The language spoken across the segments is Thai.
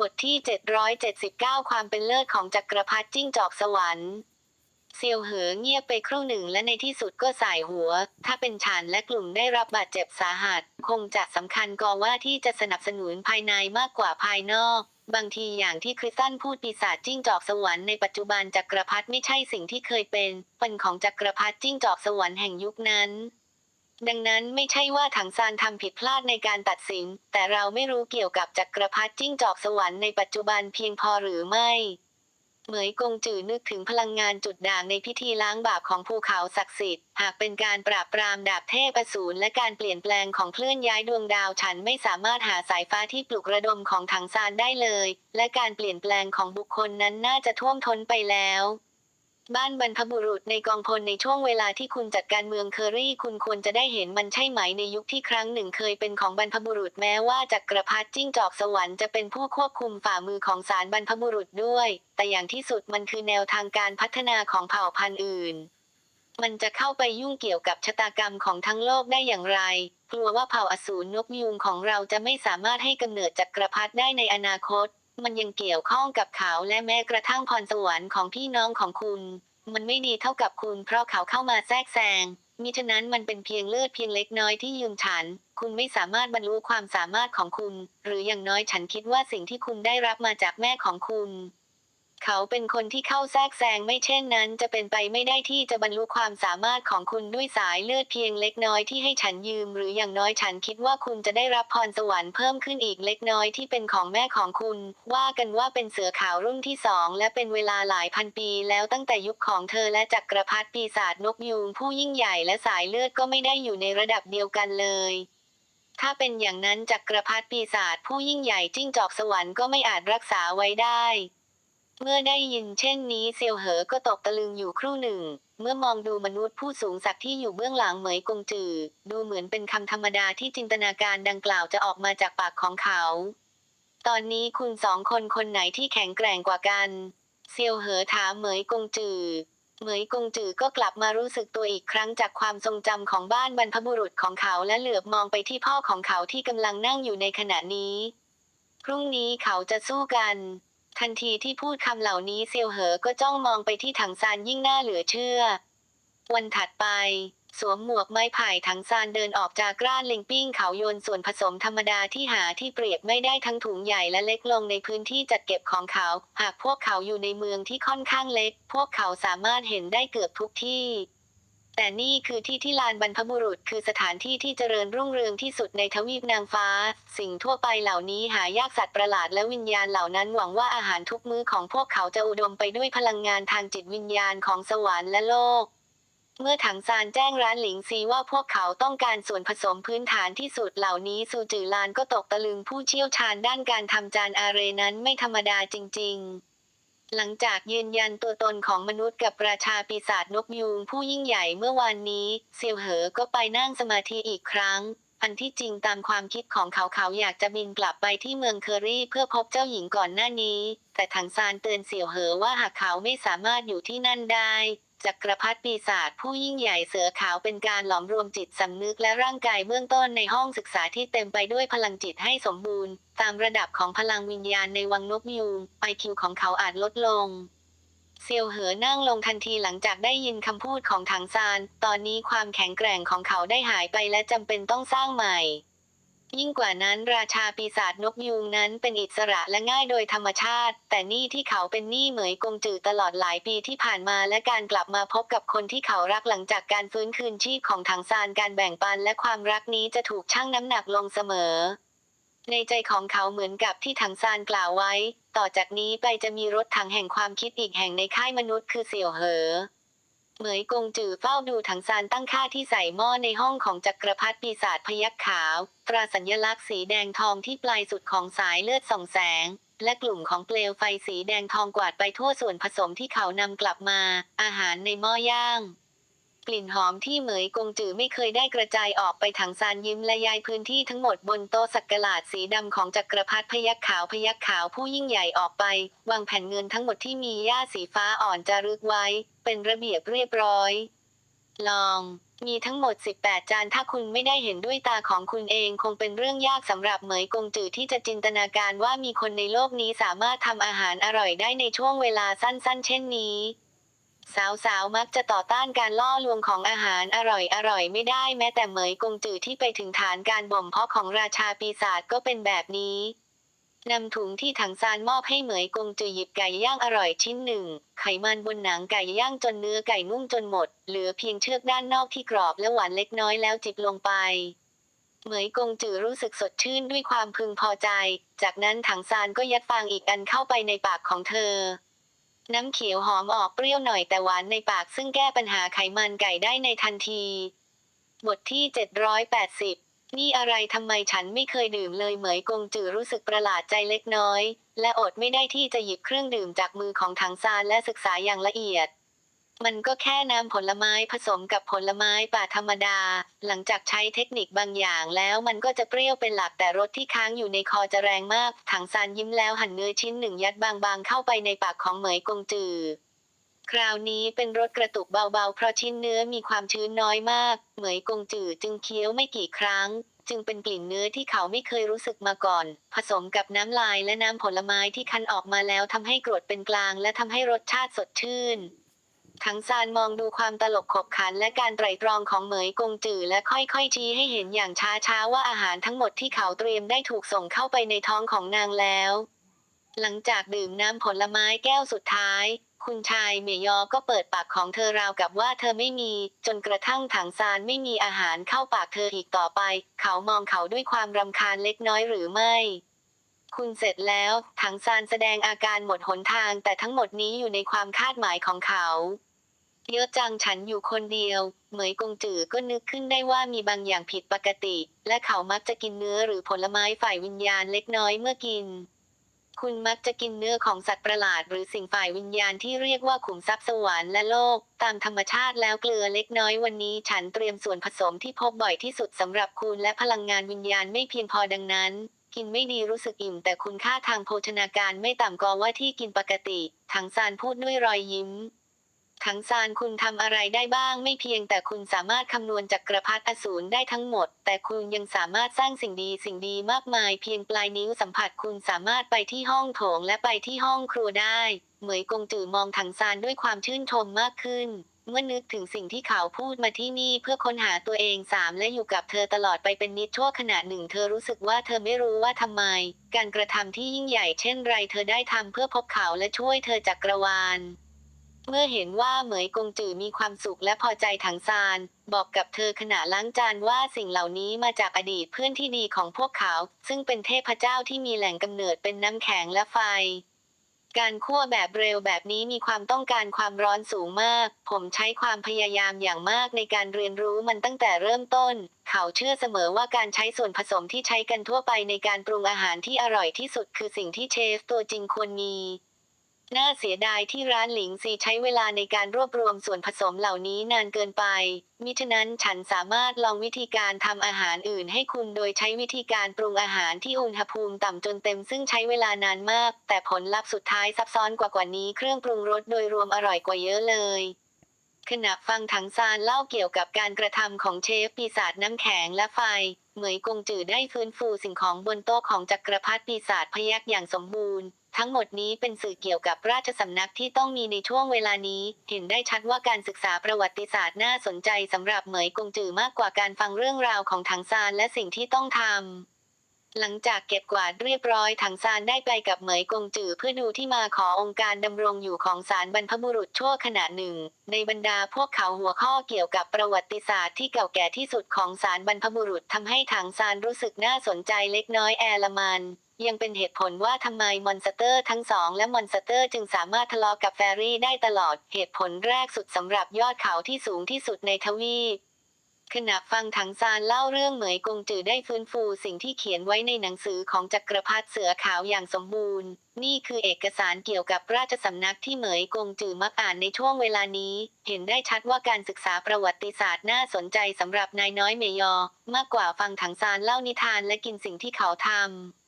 บทที่ 779 ความเป็นเลิศของจักรพรรดิจิ้งจอกสวรรค์เซียวเหอเงียบไปครู่หนึ่งและในที่สุดก็สายหัว ถ้าเป็นฉันและกลุ่มได้รับบาดเจ็บสาหัส คงจะสำคัญกว่าที่จะสนับสนุนภายในมากกว่าภายนอก บางทีอย่างที่คริสตันพูดปีศาจจิ้งจอกสวรรค์ในปัจจุบันจักรพรรดิไม่ใช่สิ่งที่เคยเป็น เป็นของจักรพรรดิจิ้งจอกสวรรค์แห่งยุคนั้น ดังนั้นไม่ใช่ว่าถังซานทำผิดพลาดในการตัดสิน แต่เราไม่รู้เกี่ยวกับจักรพรรดิจิ้งจอกสวรรค์ในปัจจุบันเพียงพอหรือไม่ เหมยกงจือนึกถึงพลังงานจุดด่างในพิธีล้างบาปของภูเขาศักดิ์สิทธิ์ หากเป็นการปราบปรามดาบเทพอสูรและการเปลี่ยนแปลงของเคลื่อนย้ายดวงดาวฉันไม่สามารถหาสายฟ้าที่ปลุกระดมของถังซานได้เลย และการเปลี่ยนแปลงของบุคคลนั้นน่าจะท่วมท้นไปแล้ว บ้านบรรพบุรุษในกองพลในช่วงเวลาที่คุณจัดการเมืองเคอรี่ คุณควรจะได้เห็นมันใช่ไหมในยุคที่ครั้งหนึ่งเคยเป็นของบรรพบุรุษแม้ว่าจักรพรรดิจิ้งจอกสวรรค์จะเป็นผู้ควบคุมฝ่ามือของศาลบรรพบุรุษด้วย แต่อย่างที่สุดมันคือแนวทางการพัฒนาของเผ่าพันธุ์อื่น มันจะเข้าไปยุ่งเกี่ยวกับชะตากรรมของทั้งโลกได้อย่างไร กลัวว่าเผ่าอสูรนกยูงของเราจะไม่สามารถให้กำเนิดจักรพรรดิได้ในอนาคต มันยังเกี่ยวข้องกับเขาและแม้กระทั่งพรสวรรค์ของพี่น้องของคุณ มันไม่ดีเท่ากับคุณเพราะเขาเข้ามาแทรกแซงมิฉะนั้นมันเป็นเพียงเลือดเพียงเล็กน้อยที่ยืมฉัน คุณไม่สามารถบรรลุความสามารถของคุณ หรืออย่างน้อยฉันคิดว่าสิ่งที่คุณได้รับมาจากแม่ของคุณ เขาเป็นคนที่เข้าแทรกแซงไม่เช่นนั้น จะเป็นไปไม่ได้ที่จะบรรลุความสามารถของคุณด้วยสายเลือดเพียงเล็กน้อยที่ให้ฉันยืม หรืออย่างน้อยฉันคิดว่าคุณจะได้รับพรสวรรค์เพิ่มขึ้นอีกเล็กน้อยที่เป็นของแม่ของคุณ ว่ากันว่าเป็นเสือขาวรุ่นที่สองและเป็นเวลาหลายพันปี แล้วตั้งแต่ยุคของเธอและจักรพรรดิปีศาจนกยูงผู้ยิ่งใหญ่และสายเลือดก็ไม่ได้อยู่ในระดับเดียวกันเลยถ้าเป็นอย่างนั้นจักรพรรดิปีศาจผู้ยิ่งใหญ่จิ้งจอกสวรรค์ก็ไม่อาจรักษาไว้ได้ เมื่อได้ยินเช่นนี้เซียวเหอก็ตกตะลึงอยู่ครู่หนึ่ง เมื่อมองดูมนุษย์ผู้สูงศักดิ์ที่อยู่เบื้องหลังเหมยกงจือ ดูเหมือนเป็นคำธรรมดาที่จินตนาการดังกล่าวจะออกมาจากปากของเขา ตอนนี้คุณสองคนคนไหนที่แข็งแกร่งกว่ากัน เซียวเหอถามเหมยกงจือ เหมยกงจือก็กลับมารู้สึกตัวอีกครั้งจากความทรงจำของบ้านบรรพบุรุษของเขาและเหลือบมองไปที่พ่อของเขาที่กำลังนั่งอยู่ในขณะนี้ พรุ่งนี้เขาจะสู้กัน ทันทีที่พูดคำเหล่านี้เซียวเหอก็จ้องมองไปที่ถังซานยิ่งน่าเหลือเชื่อ วันถัดไป สวมหมวกไม้ไผ่ถังซานเดินออกจากร้านเล็งปิ้งเขาโยนส่วนผสมธรรมดาที่หาที่เปรียบไม่ได้ทั้งถุงใหญ่และเล็กลงในพื้นที่จัดเก็บของเขา หากพวกเขาอยู่ในเมืองที่ค่อนข้างเล็ก พวกเขาสามารถเห็นได้เกือบทุกที่ แต่นี่คือที่ที่ลานบรรพบุรุษคือสถานที่ที่เจริญรุ่งเรืองที่สุดในทวีปนางฟ้า สิ่งทั่วไปเหล่านี้หายากสัตว์ประหลาดและวิญญาณเหล่านั้นหวังว่าอาหารทุกมื้อของพวกเขาจะอุดมไปด้วยพลังงานทางจิตวิญญาณของสวรรค์และโลก เมื่อถังซานแจ้งร้านหลิงซีว่าพวกเขาต้องการส่วนผสมพื้นฐานที่สุดเหล่านี้ซูจือลานก็ตกตะลึงผู้เชี่ยวชาญด้านการทำจานอาเรนั้นไม่ธรรมดาจริง ๆ หลังจากยืนยันตัวตนของมนุษย์กับราชาปีศาจนกยูงผู้ยิ่งใหญ่เมื่อวานนี้เซียวเหอก็ไปนั่งสมาธิอีกครั้ง อันที่จริงตามความคิดของเขาเขาอยากจะบินกลับไปที่เมืองเคอรี่เพื่อพบเจ้าหญิงก่อนหน้านี้ แต่ถังซานเตือนเสี่ยวเหอว่าหากเขาไม่สามารถอยู่ที่นั่นได้ จักรพรรดิปีศาจผู้ยิ่งใหญ่เสือขาวเป็นการหลอมรวมจิตสำนึกและร่างกายเบื้องต้นในห้องศึกษาที่เต็มไปด้วยพลังจิตให้สมบูรณ์ ตามระดับของพลังวิญญาณในวังนกยูงไอคิวของเขาอาจลดลงเซียวเหอนั่งลงทันทีหลังจากได้ยินคำพูดของถังซาน ตอนนี้ความแข็งแกร่งของเขาได้หายไปและจำเป็นต้องสร้างใหม่ ยิ่งกว่านั้นราชาปีศาจนกยูงนั้นเป็นอิสระและง่ายโดยธรรมชาติ แต่นี่ที่เขาเป็นหนี้เหมยกงจือตลอดหลายปีที่ผ่านมาและการกลับมาพบกับคนที่เขารักหลังจากการฟื้นคืนชีพของถังซานการแบ่งปันและความรักนี้จะถูกชั่งน้ำหนักลงเสมอ ในใจของเขาเหมือนกับที่ถังซานกล่าวไว้ ต่อจากนี้ไปจะมีรถถังแห่งความคิดอีกแห่งในค่ายมนุษย์คือเสี่ยวเหอ เหมยกงจือเฝ้าดูถังซานตั้งค่าที่ใส่หม้อในห้องของจักรพรรดิปีศาจพยักขาว ตราสัญลักษณ์สีแดงทองที่ปลายสุดของสายเลือดส่องแสง และกลุ่มของเปลวไฟสีแดงทองกวาดไปทั่วส่วนผสมที่เขานำกลับมา อาหารในหม้อย่าง กลิ่นหอมที่เหมยกงจือไม่เคยได้กระจายออกไปถังซานยิ้มและยายพื้นที่ทั้งหมดบนโต๊ะสักกลาดสีดำของจักรพรรดิพยักขาวพยักขาวผู้ยิ่งใหญ่ออกไป วางแผ่นเงินทั้งหมดที่มีหญ้าสีฟ้าอ่อนจารึกไว้ เป็นระเบียบเรียบร้อย ลองมีทั้งหมด 18 จาน ถ้าคุณไม่ได้เห็นด้วยตาของคุณเองคงเป็นเรื่องยากสำหรับเหมยกงจือที่จะจินตนาการว่ามีคนในโลกนี้สามารถทำอาหารอร่อยได้ในช่วงเวลาสั้น ๆ เช่นนี้ สาวๆ มักจะต่อต้านการล่อลวงของอาหารอร่อยๆไม่ได้แม้แต่เหมยกงจือที่ไปถึงฐานการบ่มเพาะของราชาปีศาจก็เป็นแบบนี้นำถุงที่ถังซานมอบให้เหมยกงจือหยิบไก่ย่างอร่อยชิ้นหนึ่ง ไขมันบนหนังไก่ย่างจนเนื้อไก่นุ่มจนหมด เหลือเพียงเชือกด้านนอกที่กรอบและหวานเล็กน้อยแล้วจิบลงไป เหมยกงจือรู้สึกสดชื่นด้วยความพึงพอใจ จากนั้นถังซานก็ยัดฟางอีกอันเข้าไปในปากของเธอ น้ำเขียวหอมออกเปรี้ยวหน่อยแต่หวานในปากซึ่งแก้ปัญหาไขมันไก่ได้ในทันที บทที่ 780 นี่อะไรทำไมฉันไม่เคยดื่มเลยเหมยกงจือรู้สึกประหลาดใจเล็กน้อย และอดไม่ได้ที่จะหยิบเครื่องดื่มจากมือของถังซานและศึกษาอย่างละเอียด มันก็แค่น้ำผลไม้ผสมกับผลไม้ป่าธรรมดา หลังจากใช้เทคนิคบางอย่างแล้วมันก็จะเปรี้ยวเป็นหลักแต่รสที่ค้างอยู่ในคอจะแรงมาก ถังซานยิ้มแล้วหั่นเนื้อชิ้นหนึ่งยัดบางๆ เข้าไปในปากของเหมยกงจือคราวนี้เป็นรสกระตุกเบาๆ เพราะชิ้นเนื้อมีความชื้นน้อยมาก เหมยกงจือจึงเคี้ยวไม่กี่ครั้ง จึงเป็นกลิ่นเนื้อที่เขาไม่เคยรู้สึกมาก่อน ผสมกับน้ำลายและน้ำผลไม้ที่คั้นออกมาแล้วทำให้กรดเป็นกลาง และทำให้รสชาติสดชื่น ทั้งซานมองดูความตลกขบขันและการไตร่ตรองของเหมยกงจือและค่อยๆชี้ให้เห็นอย่างช้าๆว่าอาหารทั้งหมดที่เขาเตรียมได้ถูกส่งเข้าไปในท้องของนางแล้ว หลังจากดื่มน้ำผลไม้แก้วสุดท้าย คุณชายเมยอก็เปิดปากของเธอราวกับว่าเธอไม่มี จนกระทั่งถังซานไม่มีอาหารเข้าปากเธออีกต่อไป เขามองเขาด้วยความรำคาญเล็กน้อยหรือไม่ คุณเสร็จแล้ว ถังซานแสดงอาการหมดหนทางแต่ทั้งหมดนี้อยู่ในความคาดหมายของเขา เยอะจังฉันอยู่คนเดียว เหมยกงจือก็นึกขึ้นได้ว่ามีบางอย่างผิดปกติ และเขามักจะกินเนื้อหรือผลไม้ฝ่ายวิญญาณเล็กน้อยเมื่อกิน คุณมักจะกินเนื้อของสัตว์ประหลาด หรือสิ่งฝ่ายวิญญาณที่เรียกว่าขุมทรัพย์สวรรค์และโลก ตามธรรมชาติแล้วเกลือเล็กน้อยวันนี้ ฉันเตรียมส่วนผสมที่พบบ่อยที่สุดสำหรับคุณและพลังงานวิญญาณไม่เพียงพอดังนั้น กินไม่ดีรู้สึกอิ่ม แต่คุณค่าทางโภชนาการไม่ต่ำกว่าที่กินปกติ ถังซานพูดด้วยรอยยิ้ม ถังซานคุณทำอะไรได้บ้าง ไม่เพียงแต่คุณสามารถคำนวณจักรพรรดิอสูรได้ทั้งหมด แต่คุณยังสามารถสร้างสิ่งดีสิ่งดีมากมาย เพียงปลายนิ้วสัมผัสคุณสามารถไปที่ห้องโถงและไปที่ห้องครัวได้ เหมยกงจือมองถังซานด้วยความชื่นชมมากขึ้น เมื่อนึกถึงสิ่งที่เขาพูดมาที่นี่เพื่อค้นหาตัวเองสามและอยู่กับเธอตลอดไปเป็นนิดชั่วขณะหนึ่ง เธอรู้สึกว่าเธอไม่รู้ว่าทำไม การกระทำที่ยิ่งใหญ่เช่นไรเธอได้ทำเพื่อพบเขาและช่วยเธอจักรวาลเมื่อเห็นว่าเหมยกงจือมีความสุขและพอใจถังซาน บอกกับเธอขณะล้างจานว่าสิ่งเหล่านี้มาจากอดีตเพื่อนที่ดีของพวกเขา ซึ่งเป็นเทพเจ้าที่มีแหล่งกำเนิดเป็นน้ำแข็งและไฟ การคั่วแบบเร็วแบบนี้มีความต้องการความร้อนสูงมาก ผมใช้ความพยายามอย่างมากในการเรียนรู้มันตั้งแต่เริ่มต้น เขาเชื่อเสมอว่าการใช้ส่วนผสมที่ใช้กันทั่วไปในการปรุงอาหารที่อร่อยที่สุดคือสิ่งที่เชฟตัวจริงควรมี น่าเสียดายที่ร้านหลิงซีใช้เวลาในการรวบรวมส่วนผสมเหล่านี้นานเกินไป มิฉะนั้นฉันสามารถลองวิธีการทำอาหารอื่นให้คุณโดยใช้วิธีการปรุงอาหารที่อุณหภูมิต่ำจนเต็มซึ่งใช้เวลานานมาก แต่ผลลัพธ์สุดท้ายซับซ้อนกว่ากว่านี้เครื่องปรุงรสโดยรวมอร่อยกว่าเยอะเลยขณะฟังถังซานเล่าเกี่ยวกับการกระทำของเชฟปีศาจน้ำแข็งและไฟ เหมยกงจือได้ฟื้นฟูสิ่งของบนโต๊ะของจักรพรรดิปีศาจพยักอย่างสมบูรณ์ ทั้งหมดนี้เป็นสื่อเกี่ยวกับราชสำนักที่ต้องมีในช่วงเวลานี้ เห็นได้ชัดว่าการศึกษาประวัติศาสตร์น่าสนใจสำหรับเหมยกงจือมากกว่าการฟังเรื่องราวของถังซานและสิ่งที่ต้องทำ หลังจากเก็บกวาดเรียบร้อยถังซานได้ไปกับเหมยกงจือเพื่อดูที่มาขอองค์การดำรงอยู่ของศาลบรรพบุรุษชั่วขณะหนึ่ง ในบรรดาพวกเขาหัวข้อเกี่ยวกับประวัติศาสตร์ที่เก่าแก่ที่สุดของศาลบรรพบุรุษทำให้ถังซานรู้สึกน่าสนใจเล็กน้อยแอลมัน ยังเป็นเหตุผลว่าทำไมมอนสเตอร์ทั้งสองและมอนสเตอร์จึงสามารถทะเลาะกับแฟรี่ได้ตลอด เหตุผลแรกสุดสำหรับยอดเขาที่สูงที่สุดในทวีปขณะฟังถังซานเล่าเรื่องเหมยกงจือได้ฟื้นฟูสิ่งที่เขียนไว้ในหนังสือของจักรพรรดิเสือขาวอย่างสมบูรณ์ นี่คือเอกสารเกี่ยวกับราชสำนักที่เหมยกงจือมักอ่านในช่วงเวลานี้ เห็นได้ชัดว่าการศึกษาประวัติศาสตร์น่าสนใจสำหรับนายน้อยเมยอ มากกว่าฟังถังซานเล่านิทานและกินสิ่งที่เขาทำ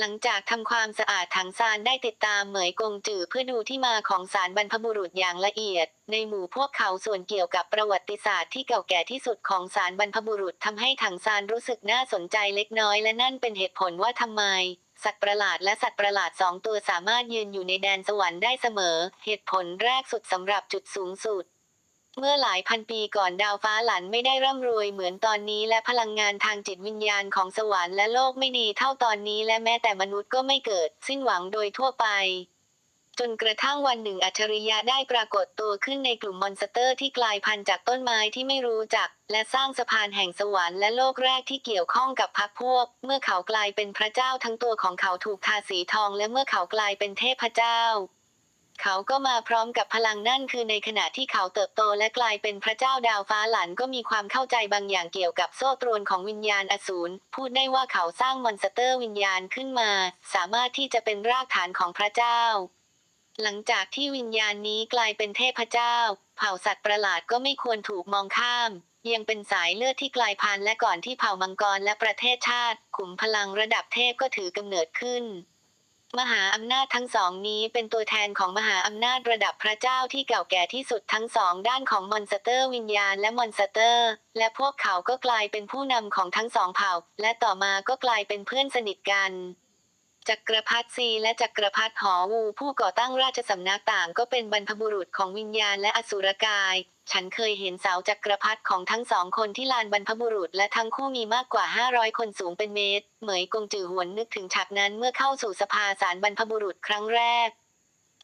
หลังจากทำความสะอาดถังซานได้ติดตามเหมยกงจือเพื่อดูที่มาของสารบรรพบุรุษอย่างละเอียด ในหมู่พวกเขาส่วนเกี่ยวกับประวัติศาสตร์ที่เก่าแก่ที่สุดของสารบรรพบุรุษทำให้ถังซานรู้สึกน่าสนใจเล็กน้อยและนั่นเป็นเหตุผลว่าทำไม สัตว์ประหลาดและสัตว์ประหลาดสองตัวสามารถยืนอยู่ในแดนสวรรค์ได้เสมอ เหตุผลแรกสุดสำหรับจุดสูงสุด เมื่อหลายพันปีก่อนดาวฟ้าหลันไม่ได้ร่ำรวยเหมือนตอนนี้และพลังงานทางจิตวิญญาณของสวรรค์และโลกไม่ดีเท่าตอนนี้และแม้แต่มนุษย์ก็ไม่เกิด สิ้นหวังโดยทั่วไป จนกระทั่งวันหนึ่งอัจฉริยะได้ปรากฏตัวขึ้นในกลุ่มมอนสเตอร์ที่กลายพันธุ์จากต้นไม้ที่ไม่รู้จัก และสร้างสะพานแห่งสวรรค์และโลกแรกที่เกี่ยวข้องกับพรรคพวก เมื่อเขากลายเป็นพระเจ้าทั้งตัวของเขาถูกทาสีทอง และเมื่อเขากลายเป็นเทพเจ้า เขาก็มาพร้อมกับพลังนั่นคือในขณะที่เขาเติบโตและกลายเป็นพระเจ้าดาวฟ้าหลันก็มีความเข้าใจบางอย่างเกี่ยวกับโซ่ตรวนของวิญญาณอสูรพูดได้ว่าเขาสร้างมอนสเตอร์วิญญาณขึ้นมา สามารถที่จะเป็นรากฐานของพระเจ้า หลังจากที่วิญญาณนี้กลายเป็นเทพเจ้า เผ่าสัตว์ประหลาดก็ไม่ควรถูกมองข้ามยังเป็นสายเลือดที่กลายพันธุ์และก่อนที่เผ่ามังกรและประเทศชาติขุมพลังระดับเทพก็ถือกำเนิดขึ้น มหาอำนาจทั้งสองนี้เป็นตัวแทนของมหาอำนาจระดับพระเจ้าที่เก่าแก่ที่สุดทั้งสองด้านของมอนสเตอร์วิญญาณและมอนสเตอร์ และพวกเขาก็กลายเป็นผู้นำของทั้งสองเผ่า และต่อมาก็กลายเป็นเพื่อนสนิทกันจักรพรรดิซีและจักรพรรดิหอวูผู้ก่อตั้งราชสำนักต่างก็เป็นบรรพบุรุษของวิญญาณและอสุรกาย ฉันเคยเห็นเสาจักรพรรดิของทั้งสองคนที่ลานบรรพบุรุษและทั้งคู่มีมากกว่า 500 คนสูงเป็นเมตร เหมยกงจือหวนนึกถึงฉากนั้นเมื่อเข้าสู่สภาสารบรรพบุรุษครั้งแรก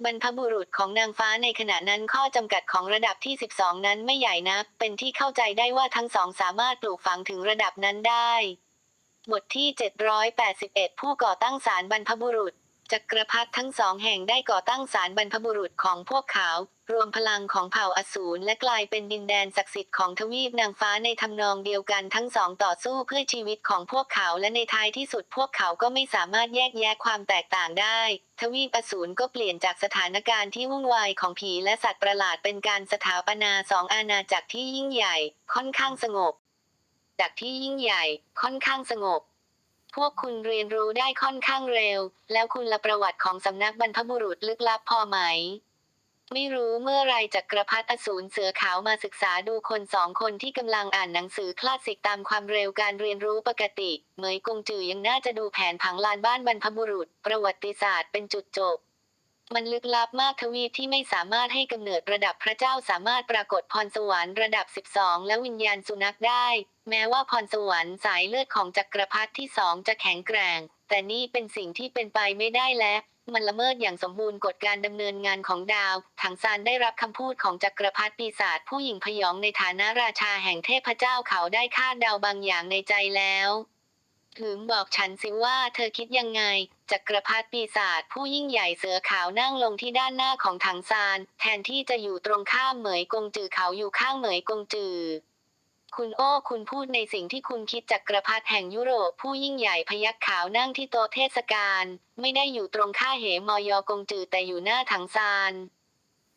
บรรพบุรุษของนางฟ้าในขณะนั้นข้อจำกัดของระดับที่ 12 นั้นไม่ใหญ่นัก เป็นที่เข้าใจได้ว่าทั้งสองสามารถปลูกฝังถึงระดับนั้นได้ บทที่ 781 ผู้ก่อตั้งศาลบรรพบุรุษ จักรพรรดิทั้งสองแห่งได้ก่อตั้งศาลบรรพบุรุษของพวกเขา รวมพลังของเผ่าอสูรและกลายเป็นดินแดนศักดิ์สิทธิ์ของทวีปนางฟ้าในทำนองเดียวกันทั้งสองต่อสู้เพื่อชีวิตของพวกเขาและในท้ายที่สุดพวกเขาก็ไม่สามารถแยกแยะความแตกต่างได้ ทวีปอสูรก็เปลี่ยนจากสถานการณ์ที่วุ่นวายของผีและสัตว์ประหลาดเป็นการสถาปนาสองอาณาจักรที่ยิ่งใหญ่ ค่อนข้างสงบจากที่ยิ่งใหญ่ ค่อนข้างสงบ พวกคุณเรียนรู้ได้ค่อนข้างเร็ว แล้วคุณละประวัติของสำนักบรรพบุรุษลึกลับพอไหม ไม่รู้เมื่อไรจักรพรรดิอสูรเสือขาวมาศึกษาดูคนสองคนที่กำลังอ่านหนังสือคลาสสิกตามความเร็วการเรียนรู้ปกติ เหมยกงจือยังน่าจะดูแผนผังลานบ้านบรรพบุรุษ ประวัติศาสตร์เป็นจุดจบ มันลึกลับมากทวีปที่ไม่สามารถให้กำเนิดระดับพระเจ้าสามารถปรากฏพรสวรรค์ระดับ 12 และวิญญาณสุนัขได้ แม้ว่าพรสวรรค์สายเลือดของจักรพรรดิที่สองจะแข็งแกร่ง แต่นี่เป็นสิ่งที่เป็นไปไม่ได้และมันละเมิดอย่างสมบูรณ์กฎการดำเนินงานของดาว ถังซานได้รับคำพูดของจักรพรรดิปีศาจผู้หญิงพยองในฐานะราชาแห่งเทพเจ้าเขาได้คาดดาบางอย่างในใจแล้ว ถึงบอกฉันสิว่าเธอคิดยังไง จักรพรรดิปีศาจผู้ยิ่งใหญ่เสือขาวนั่งลงที่ด้านหน้าของถังซาน แทนที่จะอยู่ตรงข้ามเหมยกงจือเขาอยู่ข้างเหมยกงจือ คุณโอ้คุณพูดในสิ่งที่คุณคิดจักรพรรดิแห่งยุโรปผู้ยิ่งใหญ่พยักขาวนั่งที่โต๊ะเทศกาลไม่ได้อยู่ตรงข้าเหมอยกงจือแต่อยู่หน้าถังซาน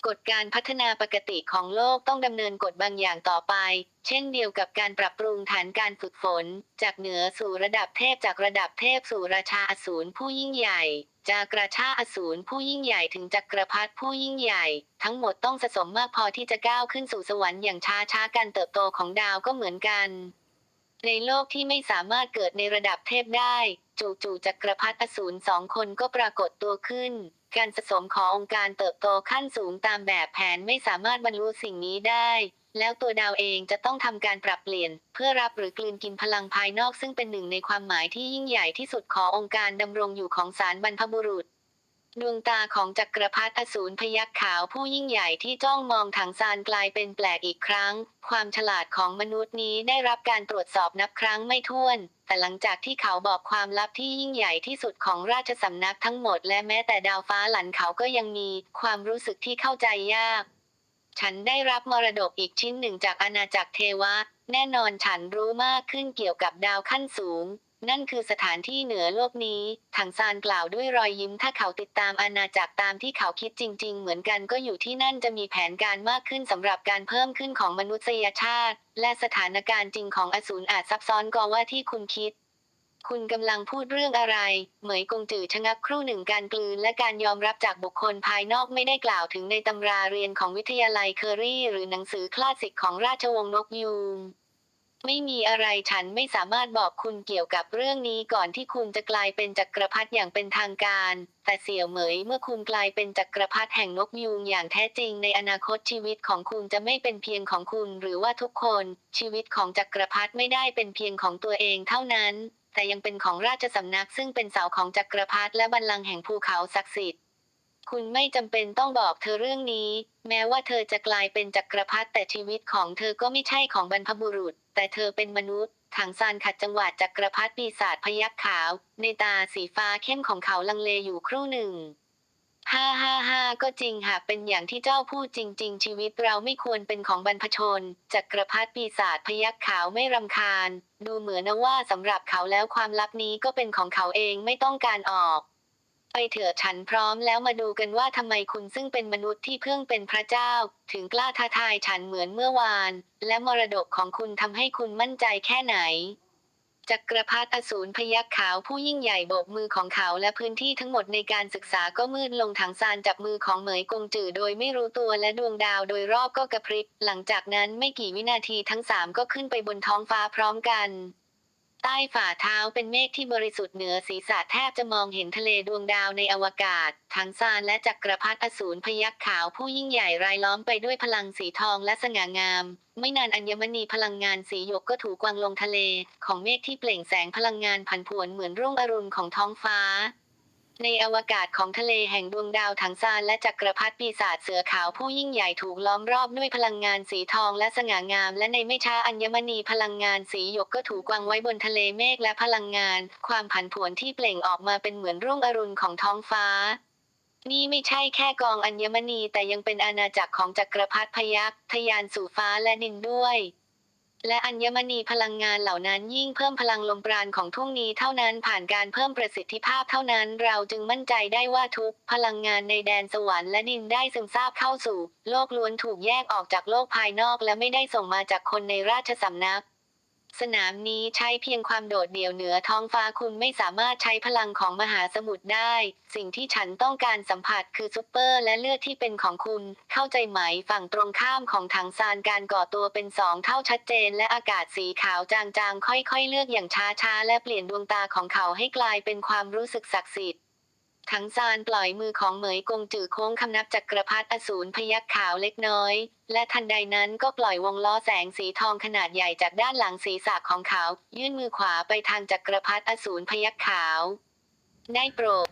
กฎการพัฒนาปกติของโลกต้องดำเนินกฎบางอย่างต่อไป เช่นเดียวกับการปรับปรุงฐานการฝึกฝน จากเหนือสู่ระดับเทพจากระดับเทพสู่ราชาอสูรผู้ยิ่งใหญ่ จากราชาอสูรผู้ยิ่งใหญ่ถึงจักรพรรดิผู้ยิ่งใหญ่ ทั้งหมดต้องสะสมมากพอที่จะก้าวขึ้นสู่สวรรค์อย่างช้าช้าๆการเติบโตของดาวก็เหมือนกัน ในโลกที่ไม่สามารถเกิดในระดับเทพได้ จู่ๆจักรพรรดิอสูรสองคนก็ปรากฏตัวขึ้น การสะสมขององค์การเติบโตขั้นสูงตามแบบแผนไม่สามารถบรรลุสิ่งนี้ได้ แล้วตัวดาวเองจะต้องทำการปรับเปลี่ยน เพื่อรับหรือกลืนกินพลังภายนอกซึ่งเป็นหนึ่งในความหมายที่ยิ่งใหญ่ที่สุดขององค์การดำรงอยู่ของสารบรรพบุรุษ ดวงตาของจักรพรรดิอสูรพยักขาวผู้ยิ่งใหญ่ที่จ้องมองถังซานกลายเป็นแปลกอีกครั้ง ความฉลาดของมนุษย์นี้ได้รับการตรวจสอบนับครั้งไม่ถ้วน แต่หลังจากที่เขาบอกความลับที่ยิ่งใหญ่ที่สุดของราชสำนักทั้งหมดและแม้แต่ดาวฟ้าหลันเขาก็ยังมีความรู้สึกที่เข้าใจยาก ฉันได้รับมรดกอีกชิ้นหนึ่งจากอาณาจักรเทวะ แน่นอนฉันรู้มากขึ้นเกี่ยวกับดาวขั้นสูง นั่นคือสถานที่เหนือโลกนี้ ถังซานกล่าวด้วยรอยยิ้มถ้าเขาติดตามอาณาจักรตามที่เขาคิดจริง ๆ เหมือนกันก็อยู่ที่นั่นจะมีแผนการมากขึ้นสำหรับการเพิ่มขึ้นของมนุษยชาติ และสถานการณ์จริงของอสูรอาจซับซ้อนกว่าว่าที่คุณคิด คุณกำลังพูดเรื่องอะไร เหมยกงจือชะงักครู่หนึ่งการกลืนและการยอมรับจากบุคคลภายนอกไม่ได้กล่าวถึงในตำราเรียนของวิทยาลัยเคอรี่ หรือหนังสือคลาสสิกของราชวงศ์นกยูง ไม่มีอะไรฉันไม่สามารถบอกคุณเกี่ยวกับเรื่องนี้ก่อนที่คุณจะกลายเป็นจักรพรรดิอย่างเป็นทางการ แต่เสี่ยวเหมยเมื่อคุณกลายเป็นจักรพรรดิแห่งนกยูงอย่างแท้จริงในอนาคตชีวิตของคุณจะไม่เป็นเพียงของคุณหรือว่าทุกคน ชีวิตของจักรพรรดิไม่ได้เป็นเพียงของตัวเองเท่านั้น แต่ยังเป็นของราชสำนักซึ่งเป็นเสาของจักรพรรดิและบัลลังก์แห่งภูเขาศักดิ์สิทธิ์ คุณไม่จำเป็นต้องบอกเธอเรื่องนี้ แม้ว่าเธอจะกลายเป็นจักรพรรดิแต่ชีวิตของเธอก็ไม่ใช่ของบรรพบุรุษ แต่เธอเป็นมนุษย์ถังซานขัดจังหวะจักรพรรดิปีศาจพยักขาว ในตาสีฟ้าเข้มของเขาลังเลอยู่ครู่หนึ่งฮ่าฮ่าฮ่าก็จริงหากเป็นอย่างที่เจ้าพูดจริง ๆ ชีวิตเราไม่ควรเป็นของบรรพชน จักรพรรดิปีศาจพยักขาวไม่รำคาญ ดูเหมือนนะว่าสำหรับเขาแล้วความลับนี้ก็เป็นของเขาเองไม่ต้องการออก ไปเถอะฉันพร้อมแล้วมาดูกันว่าทำไมคุณซึ่งเป็นมนุษย์ที่เพิ่งเป็นพระเจ้า ถึงกล้าท้าทายฉันเหมือนเมื่อวาน และมรดกของคุณทำให้คุณมั่นใจแค่ไหนจักรพรรดิอสูรพยักขาวผู้ยิ่งใหญ่โบกมือของเขาและพื้นที่ทั้งหมดในการศึกษาก็มืดลงถังซานจับมือของเหมยกงจือโดยไม่รู้ตัวและดวงดาวโดยรอบก็กระพริบ หลังจากนั้นไม่กี่วินาทีทั้งสามก็ขึ้นไปบนท้องฟ้าพร้อมกัน ใต้ฝ่าเท้าเป็นเมฆที่บริสุทธิ์เหนือศีรษะแทบจะมองเห็นทะเลดวงดาวในอวกาศ ทั้งซานและจักรพรรดิอสูรพยักษ์ขาวผู้ยิ่งใหญ่รายล้อมไปด้วยพลังสีทองและสง่างาม ไม่นานอัญมณีพลังงานสีหยกก็ถูกวางลงทะเล ของเมฆที่เปล่งแสงพลังงานผันผวนเหมือนรุ่งอรุณของท้องฟ้า ในอวกาศของทะเลแห่งดวงดาวถังซานและจักรพรรดิปีศาจเสือขาวผู้ยิ่งใหญ่ถูกล้อมรอบด้วยพลังงานสีทองและสง่างาม และในไม่ช้าอัญมณีพลังงานสีหยกก็ถูกวางไว้บนทะเลเมฆและพลังงาน ความผันผวนที่เปล่งออกมาเป็นเหมือนรุ่งอรุณของท้องฟ้า นี่ไม่ใช่แค่กองอัญมณีแต่ยังเป็นอาณาจักรของจักรพรรดิพยักษ์ทยานสู่ฟ้าและดินด้วย และอัญมณีพลังงานเหล่านั้นยิ่งเพิ่มพลังลมปราณของทุ่งนี้เท่านั้นผ่านการเพิ่มประสิทธิภาพเท่านั้น เราจึงมั่นใจได้ว่าทุกพลังงานในแดนสวรรค์และดินได้ซึมซาบเข้าสู่ โลกล้วนถูกแยกออกจากโลกภายนอกและไม่ได้ส่งมาจากคนในราชสำนัก สนามนี้ใช้เพียงความโดดเดี่ยวเหนือท้องฟ้าคุณไม่สามารถใช้พลังของมหาสมุทรได้ สิ่งที่ฉันต้องการสัมผัสคือซูเปอร์และเลือดที่เป็นของคุณ เข้าใจไหมฝั่งตรงข้ามของถังซานการก่อตัวเป็นสองเท่าชัดเจน และอากาศสีขาวจางๆ ค่อยๆ เลือกอย่างช้าๆ และเปลี่ยนดวงตาของเขาให้กลายเป็นความรู้สึกศักดิ์สิทธิ์ ถังซานปล่อยมือของเหมยกงจือโค้งคำนับจักรพรรดิอสูรพยักขาวเล็กน้อย และทันใดนั้นก็ปล่อยวงล้อแสงสีทองขนาดใหญ่จากด้านหลังศีรษะของเขา ยื่นมือขวาไปทางจักรพรรดิอสูรพยักขาว ได้โปรด